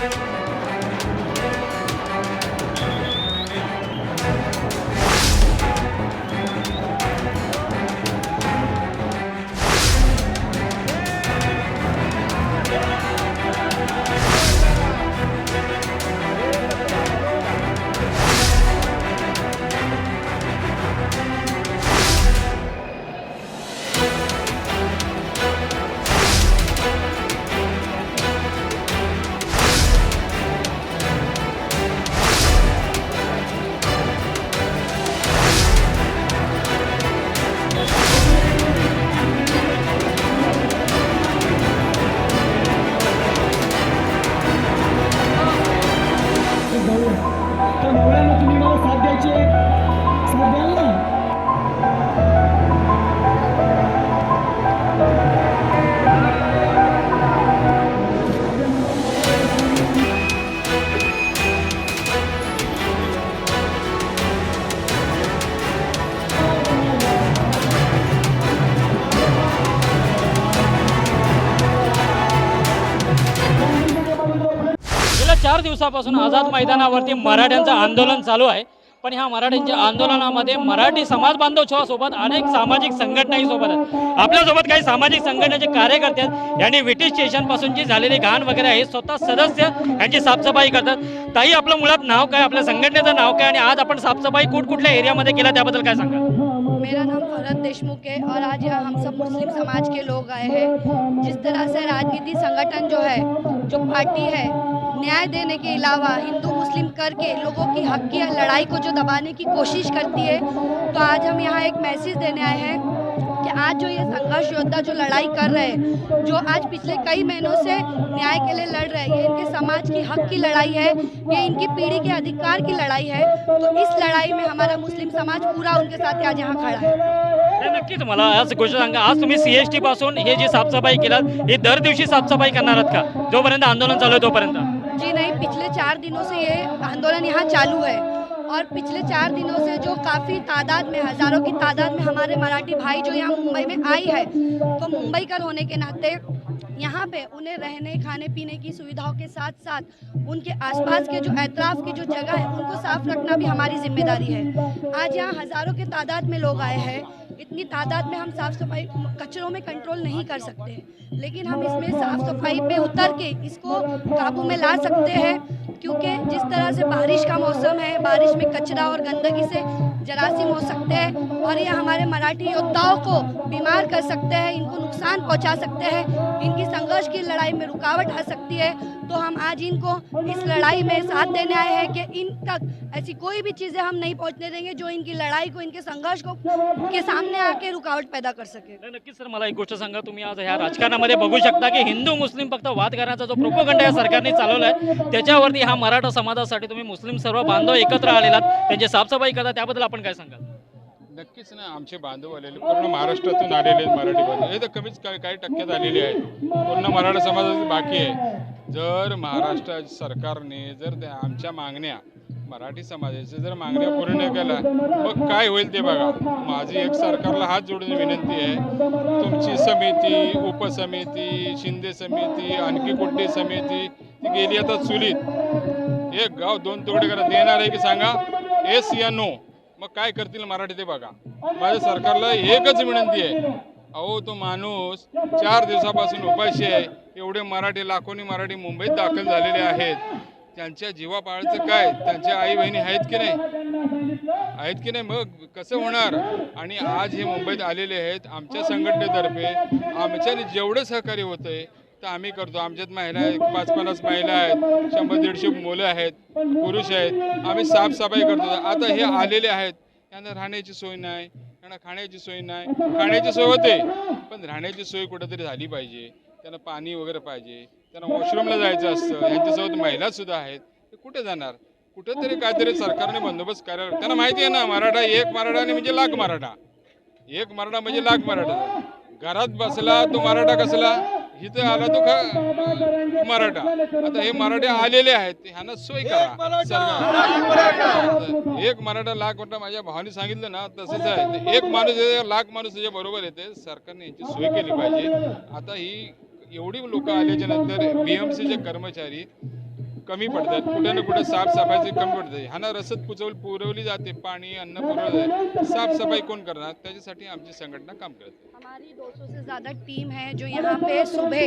त्या म्हणजे साथ द्याल ना गेल्या चार दिवसापासून आझाद मैदानावरती मराठ्यांचं आंदोलन चालू आहे. पण ह्या मराठ्यांच्या आंदोलनामध्ये मराठी समाज बांधवसोबत अनेक सामाजिक संघटनाही सोबत आहेत आपल्यासोबत काही सामाजिक संघटनेचे कार्यकर्ते आहेत. यांनी ब्रिटिश स्टेशनपासून जी झालेली घाण वगैरे आहे स्वतः सदस्य यांची साफसफाई करतात. ताई आपलं मुळात नाव काय? आपल्या संघटनेचं नाव काय? आणि आज आपण साफसफाई कुठकुठल्या एरियामध्ये केला त्याबद्दल काय सांगा मेरा नाम भरत देशमुख है और आज यहाँ हम सब मुस्लिम समाज के लोग आए हैं। जिस तरह से राजनीति संगठन जो है जो पार्टी है न्याय देने के अलावा हिंदू मुस्लिम करके लोगों की हक की लड़ाई को जो दबाने की कोशिश करती है तो आज हम यहाँ एक मैसेज देने आए हैं कि आज जो ये संघर्ष योद्धा जो लड़ाई कर रहे हैं जो आज पिछले कई महीनों से न्याय के लिए लड़ रहे हैं ये इनके समाज की हक की लड़ाई है ये इनकी पीढ़ी के अधिकार की लड़ाई है तो इस लड़ाई में हमारा मुस्लिम समाज पूरा उनके साथ आज यहाँ खड़ा है। नाही, नक्कीच मला आज गोष्ट सांगा आज तुम्ही सीएसटी पासून हे जी साफसफाई केलात हे दर दिवशी साफसफाई करणार आहात का? जोपर्यंत आंदोलन चालू आहे तोपर्यंत. जी नहीं, पिछले चार दिनों से ये आंदोलन यहाँ चालू है। और पिछले चार दिनों से जो काफ़ी तादाद में, हज़ारों की तादाद में हमारे मराठी भाई जो यहाँ मुंबई में आई है तो मुंबई कर होने के नाते यहाँ पे उन्हें रहने, खाने, पीने की सुविधाओं के साथ साथ उनके आसपास के जो एतराफ़ की जो जगह है, उनको साफ़ रखना भी हमारी ज़िम्मेदारी है। आज यहाँ हज़ारों के तादाद में लोग आए हैं। इतनी तादाद में हम साफ़ सफ़ाई कचरों में कंट्रोल नहीं कर सकते। लेकिन हम इसमें साफ़ सफ़ाई पे उतर के इसको काबू में ला सकते हैं क्योंकि जिस तरह से बारिश का मौसम है बारिश में कचरा और गंदगी से जरासीम हो सकते हैं और ये हमारे मराठी योद्धाओं को बीमार कर सकते हैं इनको नुकसान पहुँचा सकते हैं इनकी संघर्ष की लड़ाई में रुकावट आ सकती है। तो हम आज इनको इस लड़ाई में साथ देने आए हैं कि इन तक ऐसी कोई भी चीज़ें हम नहीं पहुंचने देंगे जो इनकी लड़ाई को इनके संघर्ष को के सामने आके रुकावट पैदा कर सके। नक्की नक्कीच सर मला एक गोष्ट सांगा तुम्ही आज ह्या राजकारणामध्ये बघू शकता की हिंदू मुस्लिम फक्त वाद करण्याचा जो प्रोपोगंडा या सरकारने चालवला आहे त्याच्यावरती हा मराठा समाजासाठी तुम्ही मुस्लिम सर्व बांधव एकत्र आलेलात त्यांची साफसफाई करता त्याबद्दल आपण काय सांगाल? नक्कीच ना आमचे बांधव आलेले पूर्ण महाराष्ट्रातून आलेले आहेत मराठी बांधव. हे तर कमीच काही काही टक्क्यात आलेले आहेत. पूर्ण मराठा समाजाची बाकी आहे. जर महाराष्ट्र सरकारने जर त्या आमच्या मागण्या मराठी समाजाच्या जर मागण्या पूर्ण नाही केल्या मग काय होईल ते बघा. माझी एक सरकारला हात जोडून विनंती आहे. तुमची समिती उपसमिती शिंदे समिती आणखी कुठली समिती ती गेली आता चुलीत. एक गाव दोन तुकडे करा. देणार आहे की सांगा? एस या नो. मग काय करतील मराठी ते बघा. माझ्या सरकारला एकच विनंती आहे. अहो तो माणूस चार दिवसापासून उपाशी आहे. एवढे मराठी लाखोनी मराठी मुंबईत दाखल झालेले आहेत. त्यांच्या जीवापाळचं काय? त्यांच्या आई बहिणी आहेत की नाही? आहेत की नाही? मग कसं होणार? आणि आज हे मुंबईत आलेले आहेत आमच्या संघटनेतर्फे. आमच्याने जेवढं सहकार्य होतंय तर आम्ही करतो. आमच्यात महिला आहेत पाच पन्नास महिला आहेत शंभर दीडशे मुलं आहेत पुरुष आहेत. आम्ही साफसफाई करतो. आता हे आलेले आहेत. त्यांना राहण्याची सोय नाही त्यांना खाण्याची सोय नाही. खाण्याची सोय होते पण राहण्याची सोय कुठेतरी झाली पाहिजे. त्यांना पाणी वगैरे पाहिजे. त्यांना वॉशरूमला जायचं असतं. यांच्यासोबत महिला सुद्धा आहेत. ते कुठे जाणार? कुठेतरी काहीतरी सरकारने बंदोबस्त करायला त्यांना माहिती आहे ना मराठा एक मराठा आणि म्हणजे लाख मराठा. एक मराठा म्हणजे लाख मराठा. घरात बसला तो मराठा कसला? इथं आला तो का मराठा. आता हे मराठे आलेले आहेत ह्यांना सोय करा सरकार. एक मराठा. लाख मराठा माझ्या भावाने सांगितलं ना तसंच आहे एक माणूस लाख माणूस त्याच्या बरोबर येते सरकारने यांची सोय केली पाहिजे. आता ही एवढी लोक आल्याच्यानंतर बीएमसीचे कर्मचारी कमी पडतात. कुठे ना कुठे साफसफाईची कमी पडते. ह्यांना रसद पुचवली पुरवली जाते. पाणी, अन्न पुरवलं जाते. साफसफाई कोण करणार? त्याच्यासाठी आमची संघटना काम करते. हमारी 200 से ज़्यादा टीम है जो यहाँ पे सुबह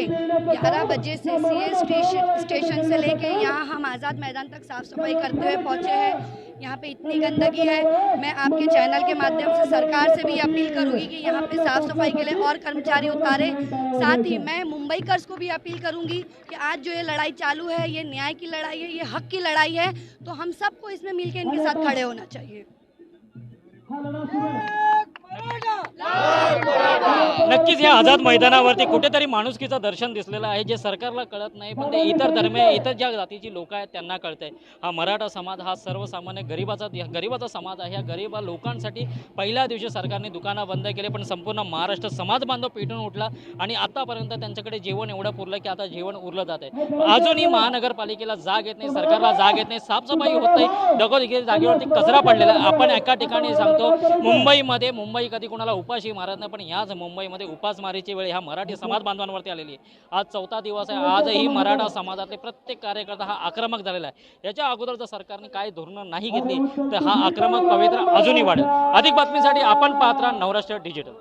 11 बजे से सी स्टेशन से लेके यहाँ हम आज़ाद मैदान तक साफ़ सफ़ाई करते हुए पहुँचे हैं। यहाँ पे इतनी गंदगी है। मैं आपके चैनल के माध्यम से सरकार से भी अपील करूँगी कि यहाँ पे साफ़ सफ़ाई के लिए और कर्मचारी उतारे। साथ ही मैं मुंबई मुंबईकर्स को भी अपील करूँगी कि आज जो ये लड़ाई चालू है, ये न्याय की लड़ाई है ये हक की लड़ाई है तो हम सबको इसमें मिलकर इनके साथ खड़े होना चाहिए। नक्कीच या आझाद मैदानावरती कुठेतरी माणुसकीचं दर्शन दिसलेलं आहे जे सरकारला कळत नाही पण ते इतर धर्म इतर ज्या जातीची लोक आहेत त्यांना कळतंय. हा मराठा समाज हा सर्वसामान्य गरिबाचा गरिबाचा समाज आहे. या गरिबा लोकांसाठी पहिल्या दिवशी सरकारने दुकानं बंद केले पण संपूर्ण महाराष्ट्र समाज बांधव पेटून उठला आणि आतापर्यंत त्यांच्याकडे जेवण एवढं पुरलं की आता जेवण उरलं जात आहे अजूनही महानगरपालिकेला जाग येत नाही सरकारला जाग येत नाही साफसफाई होत नाही. दगोदगी जागेवरती कचरा पडलेला. आपण एका ठिकाणी सांगतो मुंबईमध्ये मुंबई कधी कोणाला उपाशी मारत नाही पण ह्याच मुंबईमध्ये उपासमारीची वेळ ह्या मराठी समाज बांधवांवरती आलेली आहे. आज चौथा दिवस आहे. आजही मराठा समाजातले प्रत्येक कार्यकर्ता हा आक्रमक झालेला आहे. याच्या अगोदर जर सरकारने काय धोरणं नाही घेतली तर हा आक्रमक पवित्र अजूनही वाढेल. अधिक बातमीसाठी आपण पात्र नवराष्ट्र डिजिटल.